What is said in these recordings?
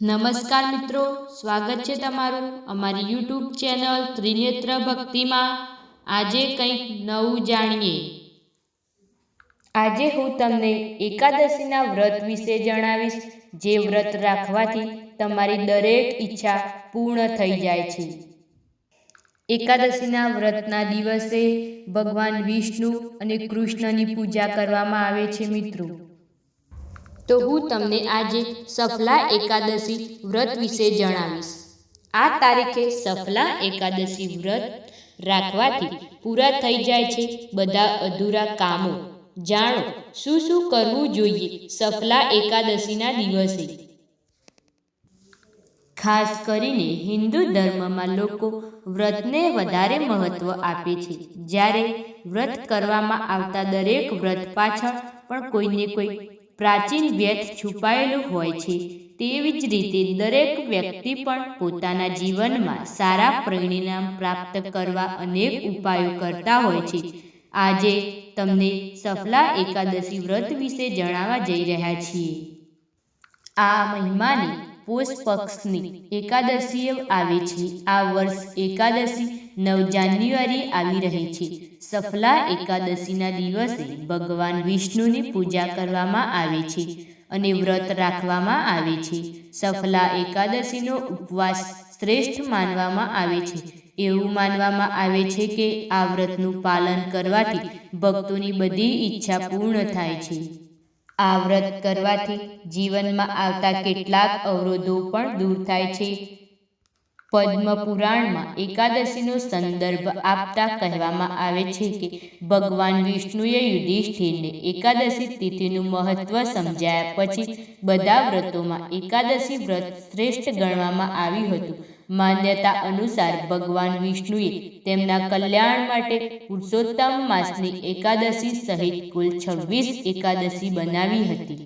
નમસ્કાર મિત્રો, સ્વાગત છે તમારું અમારી યુટ્યુબ ચેનલ ત્રિનેત્ર ભક્તિમાં. આજે કંઈક નવું જાણીએ. આજે હું તમને એકાદશીના વ્રત વિશે જણાવીશ, જે વ્રત રાખવાથી તમારી દરેક ઈચ્છા પૂર્ણ થઈ જાય છે. એકાદશીના વ્રતના દિવસે ભગવાન વિષ્ણુ અને કૃષ્ણની પૂજા કરવામાં આવે છે મિત્રો. તો હું તમને આજે સફલા એકાદશી વ્રત વિશે જણાવીશ. આ તારીખે સફલા એકાદશી વ્રત રાખવાથી પૂરા થઈ જાય છે બધા અધૂરા કામો. જાણો, શું શું કરવું જોઈએ સફલા એકાદશીના દિવસે? ખાસ કરીને હિન્દુ ધર્મમાં લોકો વ્રતને વધારે મહત્વ આપે છે. જ્યારે વ્રત કરવામાં આવતા દરેક વ્રત પાછળ પણ કોઈને કોઈ પ્રાચીન વ્યર્થ છુપાયેલું હોય છે. તેવી જ રીતે દરેક વ્યક્તિ પણ પોતાના જીવનમાં સારા પરિણામ પ્રાપ્ત કરવા અનેક ઉપાયો કરતા હોય છે. આજે તમને સફલા એકાદશી વ્રત વિશે જણાવવા જઈ રહ્યા છીએ. આ મહિમાની પોષ પક્ષની. એકાદશી આવે છે. આ વર્ષ એકાદશી નવ જાન્યુઆરી આવી રહી છે. સફલા એકાદશીના દિવસે ભગવાન વિષ્ણુની પૂજા કરવામાં આવે છે અને વ્રત રાખવામાં આવે છે. સફલા એકાદશીનો ઉપવાસ શ્રેષ્ઠ માનવામાં આવે છે. એવું માનવામાં આવે છે કે આ વ્રતનું પાલન કરવાથી ભક્તોની બધી ઈચ્છા પૂર્ણ થાય છે. આ વ્રત કરવાથી જીવનમાં આવતા કેટલાક અવરોધો પણ દૂર થાય છે. પદ્મ પુરાણમાં એકાદશીનો સંદર્ભ આપતા કહેવામાં આવે છે કે ભગવાન વિષ્ણુએ યુધિષ્ઠિરને એકાદશી તિથિનું મહત્વ સમજાયા પછી બધા વ્રતોમાં એકાદશી વ્રત શ્રેષ્ઠ ગણવામાં આવ્યું હતું. માન્યતા અનુસાર ભગવાન વિષ્ણુએ તેમના કલ્યાણ માટે પુરુષોત્તમ માસની એકાદશી સહિત કુલ છવ્વીસ એકાદશી બનાવી હતી.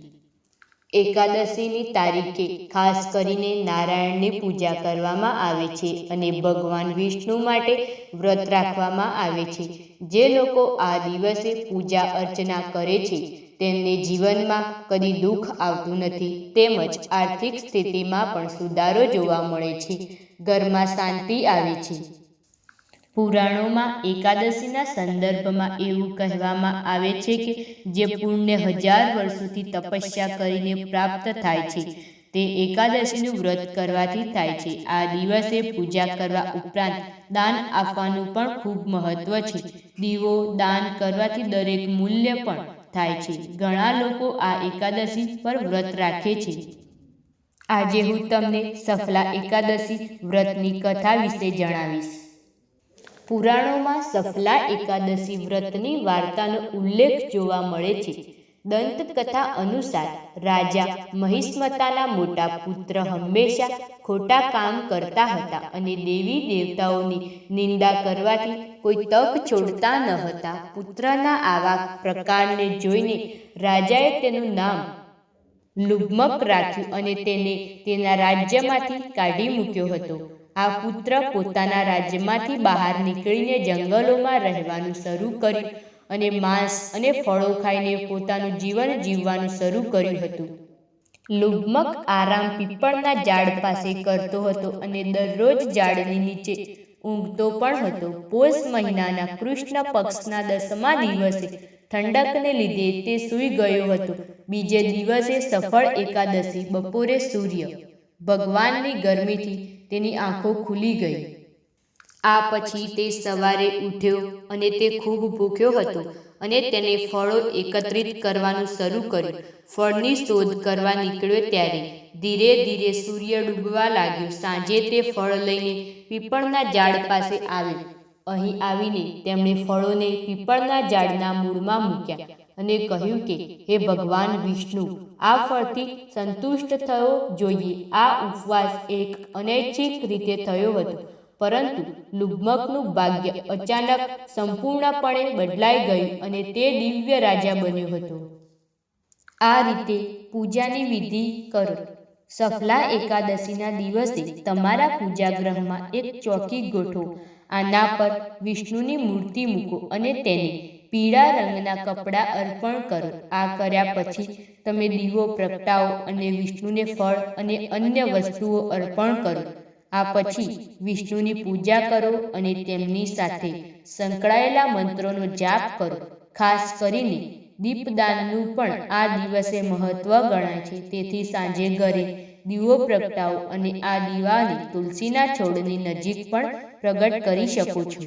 એકાદશીની તારીખે ખાસ કરીને નારાયણની પૂજા કરવામાં આવે છે અને ભગવાન વિષ્ણુ માટે વ્રત રાખવામાં આવે છે. જે લોકો આ દિવસે પૂજા અર્ચના કરે છે તેમને જીવનમાં કદી દુઃખ આવતું નથી, તેમજ આર્થિક સ્થિતિમાં પણ સુધારો જોવા મળે છે. ઘરમાં શાંતિ આવે છે. પુરાણોમાં એકાદશીના સંદર્ભમાં એવું કહેવામાં આવે છે કે, જે પુણ્ય હજાર વર્ષોથી તપસ્યા કરીને પ્રાપ્ત થાય છે, તે એકાદશીનું વ્રત કરવાથી થાય છે. આ દિવસે પૂજા કરવા ઉપરાંત દાન આપવાનું પણ ખૂબ મહત્વ છે. દીવો દાન કરવાથી દરેક મૂલ્ય પણ થાય છે. ઘણા લોકો આ એકાદશી પર વ્રત રાખે છે. આજે હું તમને સફલા એકાદશી વ્રતની કથા વિશે જણાવીશ. પુરાણોમાં સફલા એકાદશી વ્રતની વાર્તાનો ઉલ્લેખ જોવા મળે છે. દંતકથા અનુસાર રાજા મહિષ્મતાના મોટા પુત્ર હંમેશા ખોટા કામ કરતા હતા અને દેવી દેવતાઓની નિંદા કરવાથી કોઈ તક છોડતા ન હતા. પુત્રના આવા પ્રકારને જોઈને રાજાએ તેનું નામ લુગ્મક રાખ્યું અને તેને તેના રાજ્યમાંથી કાઢી મૂક્યો હતો. આ પુત્ર પોતાના રાજ્યમાંથી બહાર નીકળીને જંગલોમાં રહેવાનું શરૂ કર્યું. અને માંસ અને ફળો ખાઈને પોતાનું જીવન જીવવાનું શરૂ કર્યું હતું. લુગ્મક આરામ પીપળના ઝાડ પાસે કરતો હતો અને દરરોજ ઝાડની નીચે ઊંઘતો પણ હતો. પોષ મહિનાના કૃષ્ણ પક્ષના દસમા દિવસે ઠંડકને લીધે તે સૂઈ ગયો હતો. બીજે દિવસે સફળ એકાદશી બપોરે સૂર્ય. ભગવાનની ગરમીથી તેની આંખો ખુલી ગઈ. આ પછી તે સવારે ઉઠ્યો અને તે ખૂબ ભૂખ્યો હતો અને તેને ફળો એકત્રિત કરવાનું શરૂ કર્યું. ફળની શોધ કરવા નીકળ્યો ત્યારે ધીરે ધીરે સૂર્ય ડૂબવા લાગ્યો. સાંજે તે ફળ લઈને પીપળના ઝાડ પાસે આવ્યો. અહીં આવીને તેમણે ફળોને પીપળના ઝાડના મૂળમાં મૂક્યા અને કહ્યું કે, હે ભગવાન વિષ્ણુ, આ ફળથી સંતુષ્ટ થયો જોઈએ. આ ઉપવાસ એક અનૈચ્છિક રીતે થયો હતો. પરંતુ લુબ્મકનું ભાગ્ય અચાનક સંપૂર્ણપણે બદલાઈ ગયું અને તે દિવ્ય રાજા બન્યો હતો. આ રીતે પૂજાની વિધિ કરો. સફલા એકાદશીના દિવસે તમારા પૂજાગૃહમાં એક ચોકી ગોઠવો. આના પર વિષ્ણુની મૂર્તિ મૂકો અને તેને પીળા રંગના કપડાં અર્પણ કરો. આ કર્યા પછી તમે દીવો પ્રગટાવો અને વિષ્ણુને ફળ અને અન્ય વસ્તુઓ અર્પણ કરો. આ પછી વિષ્ણુની પૂજા કરો અને તેમની સાથે સંકળાયેલા મંત્રોનો જાપ કરો. ખાસ કરીને દીપદાનનું પણ આ દિવસે મહત્વ ગણાય છે. તેથી સાંજે ઘરે દીવો પ્રગટાવો અને આ દીવાને તુલસીના છોડની નજીક પણ પ્રગટ કરી શકો છો.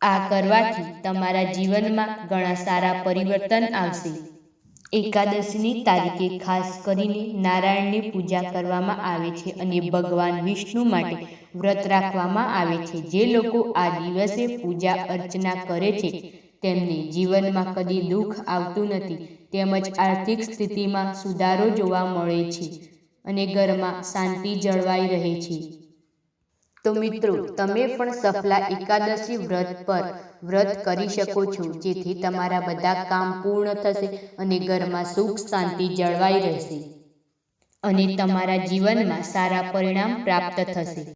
આ કરવાથી તમારા જીવનમાં ઘણા સારા પરિવર્તન આવશે. એકાદશીની તારીખે ખાસ કરીને નારાયણની પૂજા કરવામાં આવે છે અને ભગવાન વિષ્ણુ માટે વ્રત રાખવામાં આવે છે. જે લોકો આ દિવસે પૂજા અર્ચના કરે છે, તેમને જીવનમાં કદી દુઃખ આવતું નથી, તેમજ આર્થિક સ્થિતિમાં સુધારો જોવા મળે છે અને ઘરમાં શાંતિ જળવાઈ રહે છે. તો મિત્રો, તમે પણ સફલા એકાદશી વ્રત પર વ્રત કરી શકો છો, જેથી તમારા બધા કામ પૂર્ણ થશે અને ઘરમાં સુખ શાંતિ જળવાઈ રહેશે. અને તમારા જીવનમાં સારા પરિણામ પ્રાપ્ત થશે.